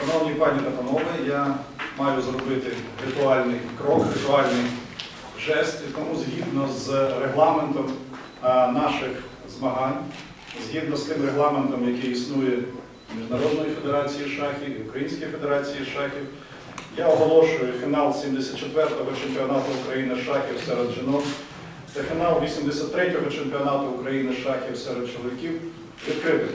Шановні пані та панове, я маю зробити ритуальний крок, ритуальний жест, і тому згідно з регламентом наших змагань, згідно з тим регламентом, який існує Міжнародної федерації шахів і Української федерації шахів, я оголошую фінал 74-го чемпіонату України шахів серед жінок та фінал 83-го чемпіонату України шахів серед чоловіків відкритим.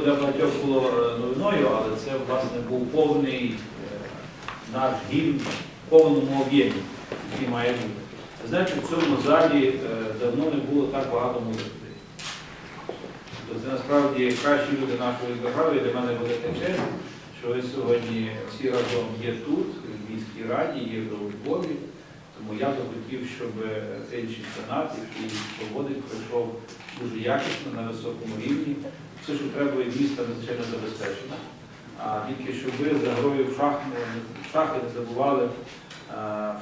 Для багатьох було е, новиною, але це власне був повний е, наш гімн в повному об'ємі, який має бути. Знаєте, в цьому залі е, давно не було так багато людей. Тобто Це насправді кращі люди нашої держави, для мене велика честь, що ви сьогодні всі разом є тут, в міській раді, є в Львові. Тому я би хотів, щоб цей чемпіонат, який проводить, пройшов дуже якісно, на високому рівні. Все, що треба від міста, надзвичайно забезпечено. А тільки щоб ви за грою в шахи не забували, е,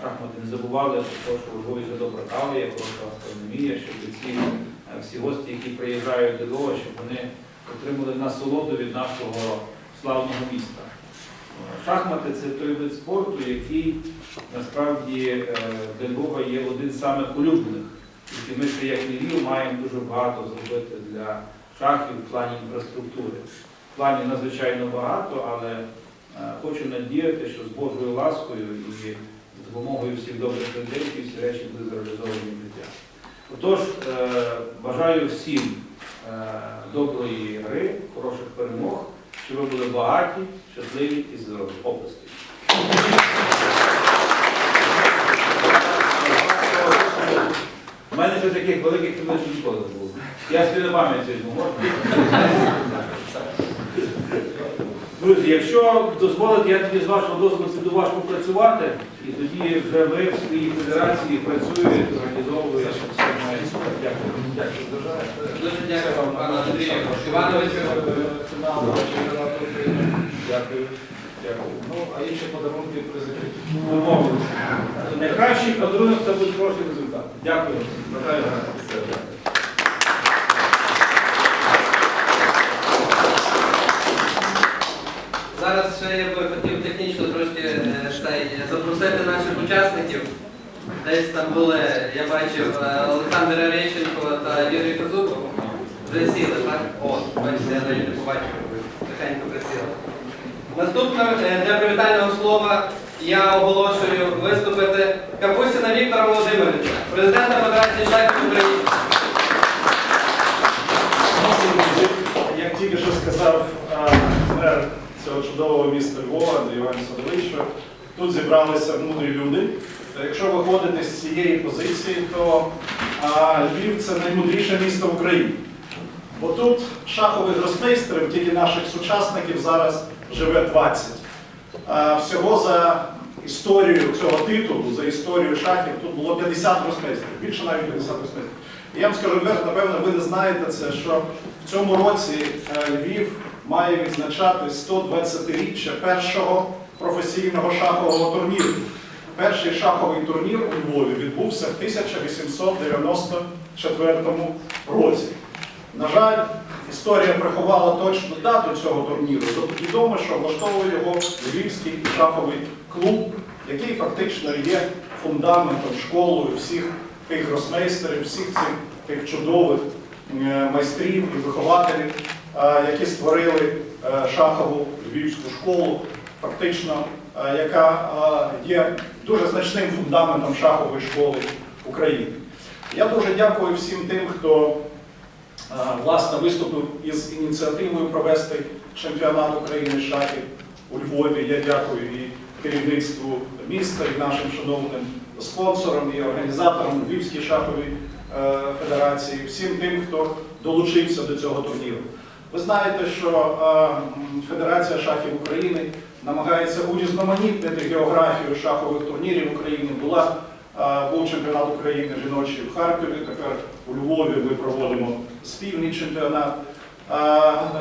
шахмати не забували що Львові є добра кава, є хороша астрономія, щоб ці е, всі гості, які приїжджають до Львова, щоб вони отримали насолоду від нашого славного міста. Е, Шахмати це той вид спорту, який насправді е, для Львова є один з самих улюблених. І ми ще як Львів маємо дуже багато зробити для шахів в плані інфраструктури. В плані надзвичайно багато, але е, хочу надіяти, що з Божою ласкою і з допомогою всіх добрих людей всі речі будуть реалізовані в життя. Отож, е, бажаю всім е, доброї гри, хороших перемог, щоб ви були багаті, щасливі і здорові. Оплески. У мене ще таких великих кімнат ніколи не було. Я собі не пам'ятаю, можна? Друзі, якщо дозволите, я тоді з вашого дозволу піду ваш попрацювати, і тоді вже ви в своїй федерації працюєте, організовуєте, все має. Дякую. Дякую. Дуже дякую, пане Андрію Івановичу. України. Дякую. Дякую. Ну, а інші подарунки призові. Домовилися. Найкращий подарунок це буде хороший результат. Дякую. Ще я би хотів технічно трошки е, запросити наших учасників. Десь там були, я бачив, е, Олександр Арещенко та Юрій Козубов. Вже сіли, так? О, бачите, я навіть не побачив, тихенько присіли. Наступним е, для привітального слова я оголошую виступити Капусіна Віктора Володимировича, президента Федерації шахів України. Як тільки що сказав цього чудового міста Львова, Андрій Іван Садович, що тут зібралися мудрі люди. Якщо виходити з цієї позиції, то а, Львів це наймудріше місто в Україні. Бо тут шахових гросмейстерів, тільки наших сучасників, зараз живе 20. А, Всього за історію цього титулу, за історію шахів, тут було 50 гросмейстерів, більше навіть 50 гросмейстерів. І я вам скажу напевно, ви не знаєте це, що в цьому році е, Львів має відзначати 120-річчя першого професійного шахового турніру. Перший шаховий турнір у Львові відбувся в 1894 році. На жаль, історія приховала точну дату цього турніру. Тобто Відомо, що влаштовує його Львівський шаховий клуб, який фактично є фундаментом, школою всіх тих гросмейстерів, всіх цих тих чудових е, майстрів і вихователів, які створили е, шахову львівську школу, фактично, е, яка е, є дуже значним фундаментом шахової школи України. Я дуже дякую всім тим, хто е, власне виступив із ініціативою провести чемпіонат України шахів у Львові. Я дякую і керівництву міста, і нашим шановним спонсорам, і організаторам Львівської шахової е, федерації, всім тим, хто долучився до цього турніру. Ви знаєте, що е, Федерація шахів України намагається урізноманітнити географію шахових турнірів України. Була е, був чемпіонат України жіночий в Харкові. Тепер у Львові ми проводимо спільний чемпіонат. Е,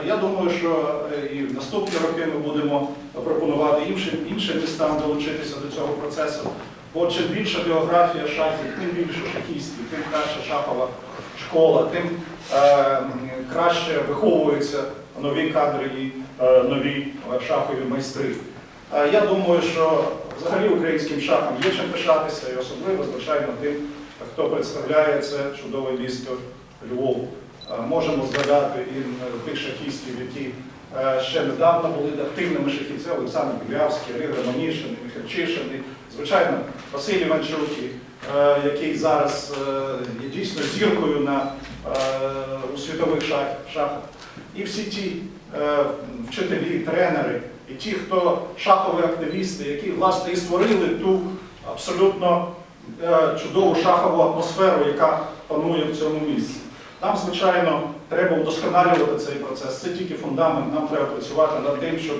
Я думаю, що і в наступні роки ми будемо пропонувати іншим, іншим містам долучитися до цього процесу. Бо чим більша географія шахів, тим більше шахістів, тим краща шахова школа, тим краще виховуються нові кадри і е, нові шахові майстри. Е, Я думаю, що взагалі українським шахом є чим пишатися, і особливо, звичайно, тим, хто представляє це чудове місто Львов. Е, Можемо згадати і тих шахістів, які ще недавно були активними шахівцями, Олександр Білявський, Ригра Манішин, Михальчишин, звичайно, Василь Іванчук, який зараз є дійсно зіркою на, у світових шахах. І всі ті е, вчителі, тренери, і ті, хто шахові активісти, які власне і створили ту абсолютно е, чудову шахову атмосферу, яка панує в цьому місці. Нам, звичайно, треба вдосконалювати цей процес. Це тільки фундамент. Нам треба працювати над тим, щоб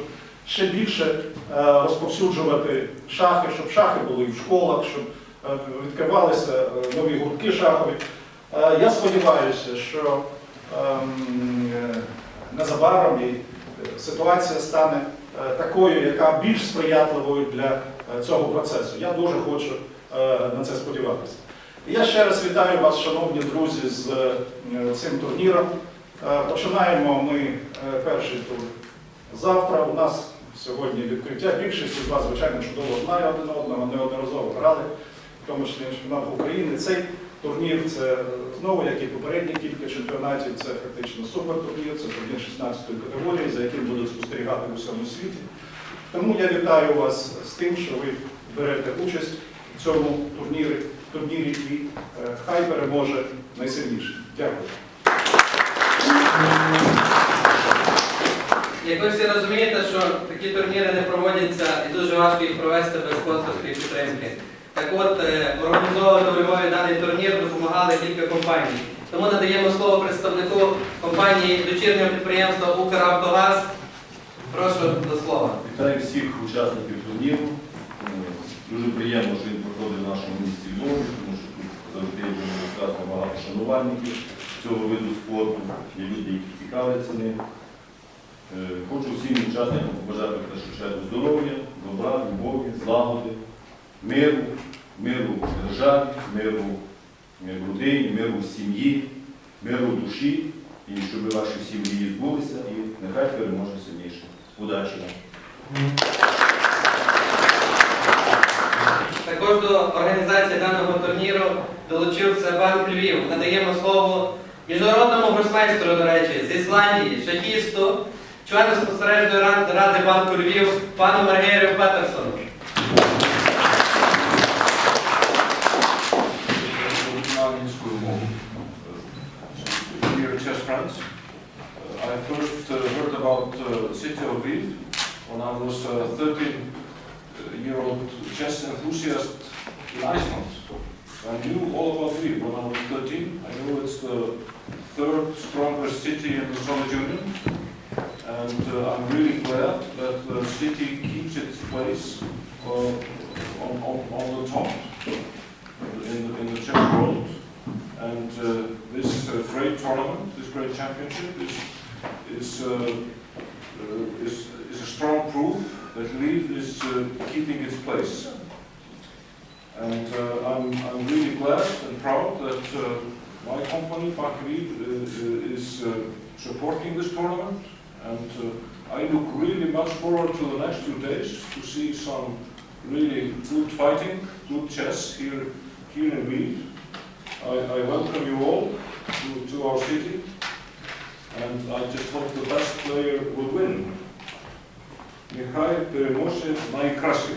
ще більше е, розповсюджувати шахи, щоб шахи були і в школах, щоб е, відкривалися е, нові гуртки шахові. Е, Я сподіваюся, що ем, е, незабаром е, ситуація стане такою, яка більш сприятливою для цього процесу. Я дуже хочу на це сподіватися. Я ще раз вітаю вас, шановні друзі, з цим турніром. Починаємо ми перший тур завтра. У нас сьогодні відкриття. Більшість з вас, звичайно, чудово знає один одного, неодноразово грали, в тому числі на чемпіонат України. Цей турнір це знову, як і попередні кілька чемпіонатів, це фактично супертурнір, це турнір 16-ї категорії, за яким будуть спостерігати в усьому світі. Тому я вітаю вас з тим, що ви берете участь в цьому турнірі, турнірі і е, хай переможе найсильніший. Дякую. Як ви всі розумієте, що такі турніри не проводяться і дуже важко їх провести без спонсорської підтримки. Так от, е, організовувати у Львові даний турнір допомагали кілька компаній. Тому надаємо слово представнику компанії дочірнього підприємства Укравтогаз Прошу до слова. Вітаю всіх учасників турніру. Е, Дуже приємно, що він проходить в нашому місті Львові, тому що тут завжди вже розказано багато шанувальників цього виду спорту, є люди, які цікавляться ним. Е, Хочу всім учасникам побажати в першу чергу здоров'я, добра, любові, злагоди, миру, миру в державі, миру в родині, миру в сім'ї, миру в душі, і щоб ваші всі мрії збулися, і нехай переможе сильніше. Удачі вам! Також до організації даного турніру долучився банк Львів. Надаємо слово міжнародному гросмейстеру, до речі, з Ісландії, шахісту, члену спостережної ради банку Львів, пану Маргерію Петерсону. I first uh, heard about uh, city of Lviv when I was a 13-year-old chess enthusiast in Iceland. I knew all about Lviv when I was 13. I know it's the third strongest city in the Soviet Union. And uh, I'm really glad that the city keeps its place uh, on, on, on the top in the, in the chess world. And uh, this uh, great tournament, this great championship is, is, uh, uh, is, is a strong proof that Lviv is uh, keeping its place. And I'm, I'm really glad and proud that my company, uh, is supporting this tournament. And I look really much forward to the next two days to see some really good fighting, good chess here, here in Lviv. I, I welcome you all to, to our city, and I just hope the best player will win. Нехай переможе найкраще.